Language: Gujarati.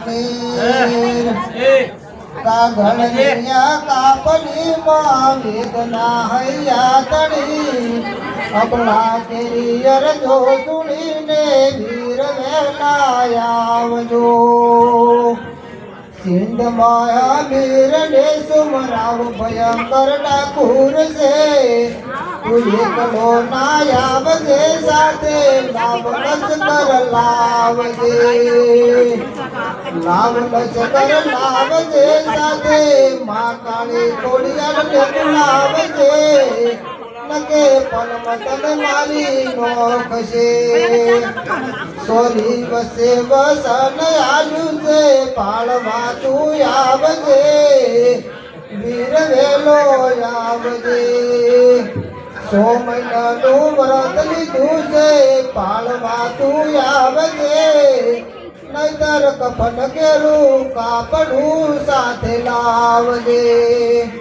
માની કાગળિયા કાપલી માં વેદના હૈયા તણી અબળા કેરી અરજો સુણીને વીર વેલા આવજો સિંધ માયા વીર ને સુમરાવ ભયંકર ડાકુર છે તું એકલો ના આવજે સાથે લાભ કર લાવજે લાવ લશ્કર લાવજે સાથે મા કાળી કોડિયાર ને લાવજે નકે પલમતન મારી નોખ છે સોરી વસે વસન આલુ છે પાળવા તું આવજે વીર વેલો આવજે સો નું વ્રત લીધું છે પાળવા તું આવજે નહીતર કફન કેરું કાપડું સાથે લાવજે.